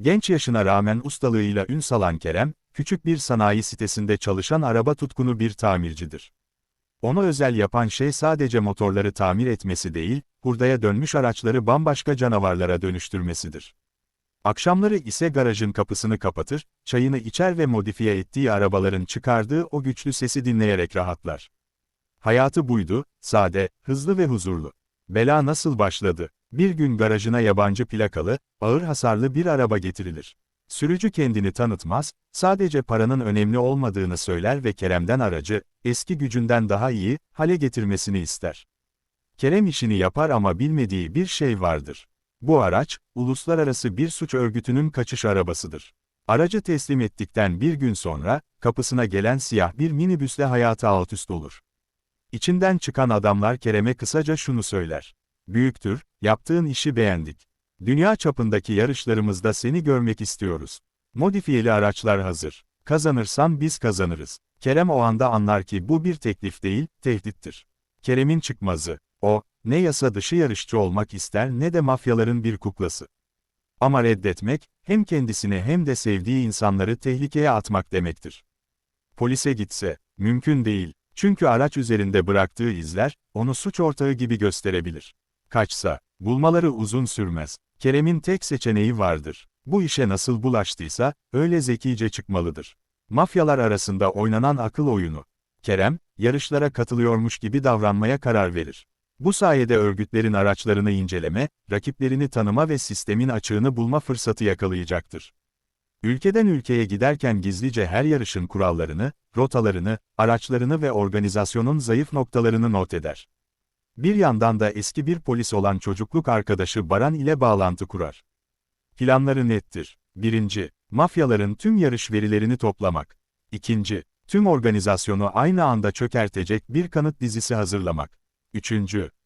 Genç yaşına rağmen ustalığıyla ün salan Kerem, küçük bir sanayi sitesinde çalışan araba tutkunu bir tamircidir. Onu özel yapan şey sadece motorları tamir etmesi değil, hurdaya dönmüş araçları bambaşka canavarlara dönüştürmesidir. Akşamları ise garajın kapısını kapatır, çayını içer ve modifiye ettiği arabaların çıkardığı o güçlü sesi dinleyerek rahatlar. Hayatı buydu, sade, hızlı ve huzurlu. Bela nasıl başladı? Bir gün garajına yabancı plakalı, ağır hasarlı bir araba getirilir. Sürücü kendini tanıtmaz, sadece paranın önemli olmadığını söyler ve Kerem'den aracı, eski gücünden daha iyi, hale getirmesini ister. Kerem işini yapar ama bilmediği bir şey vardır. Bu araç, uluslararası bir suç örgütünün kaçış arabasıdır. Aracı teslim ettikten bir gün sonra, kapısına gelen siyah bir minibüsle hayatı alt üst olur. İçinden çıkan adamlar Kerem'e kısaca şunu söyler. Büyüktür, yaptığın işi beğendik. Dünya çapındaki yarışlarımızda seni görmek istiyoruz. Modifiyeli araçlar hazır. Kazanırsan biz kazanırız. Kerem o anda anlar ki bu bir teklif değil, tehdittir. Kerem'in çıkmazı. O, ne yasa dışı yarışçı olmak ister ne de mafyaların bir kuklası. Ama reddetmek, hem kendisini hem de sevdiği insanları tehlikeye atmak demektir. Polise gitse, mümkün değil. Çünkü araç üzerinde bıraktığı izler, onu suç ortağı gibi gösterebilir. Kaçsa, bulmaları uzun sürmez. Kerem'in tek seçeneği vardır. Bu işe nasıl bulaştıysa, öyle zekice çıkmalıdır. Mafyalar arasında oynanan akıl oyunu. Kerem, yarışlara katılıyormuş gibi davranmaya karar verir. Bu sayede örgütlerin araçlarını inceleme, rakiplerini tanıma ve sistemin açığını bulma fırsatı yakalayacaktır. Ülkeden ülkeye giderken gizlice her yarışın kurallarını, rotalarını, araçlarını ve organizasyonun zayıf noktalarını not eder. Bir yandan da eski bir polis olan çocukluk arkadaşı Baran ile bağlantı kurar. Planları nettir. 1. Mafyaların tüm yarış verilerini toplamak. 2. Tüm organizasyonu aynı anda çökertecek bir kanıt dizisi hazırlamak. 3.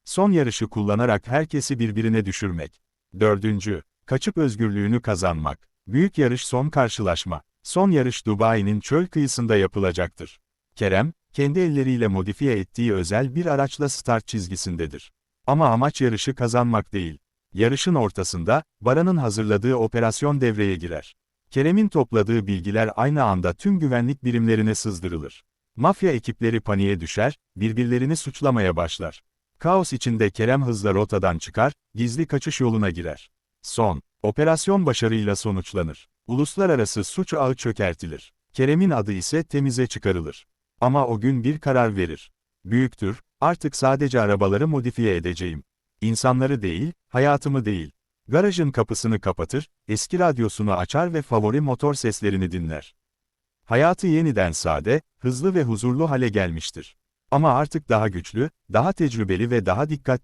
Son yarışı kullanarak herkesi birbirine düşürmek. 4. Kaçıp özgürlüğünü kazanmak. Büyük yarış son karşılaşma. Son yarış Dubai'nin çöl kıyısında yapılacaktır. Kerem, kendi elleriyle modifiye ettiği özel bir araçla start çizgisindedir. Ama amaç yarışı kazanmak değil. Yarışın ortasında, Baran'ın hazırladığı operasyon devreye girer. Kerem'in topladığı bilgiler aynı anda tüm güvenlik birimlerine sızdırılır. Mafya ekipleri paniğe düşer, birbirlerini suçlamaya başlar. Kaos içinde Kerem hızla rotadan çıkar, gizli kaçış yoluna girer. Son, operasyon başarıyla sonuçlanır. Uluslararası suç ağı çökertilir. Kerem'in adı ise temize çıkarılır. Ama o gün bir karar verir. Büyüktür, artık sadece arabaları modifiye edeceğim. İnsanları değil, hayatımı değil. Garajın kapısını kapatır, eski radyosunu açar ve favori motor seslerini dinler. Hayatı yeniden sade, hızlı ve huzurlu hale gelmiştir. Ama artık daha güçlü, daha tecrübeli ve daha dikkat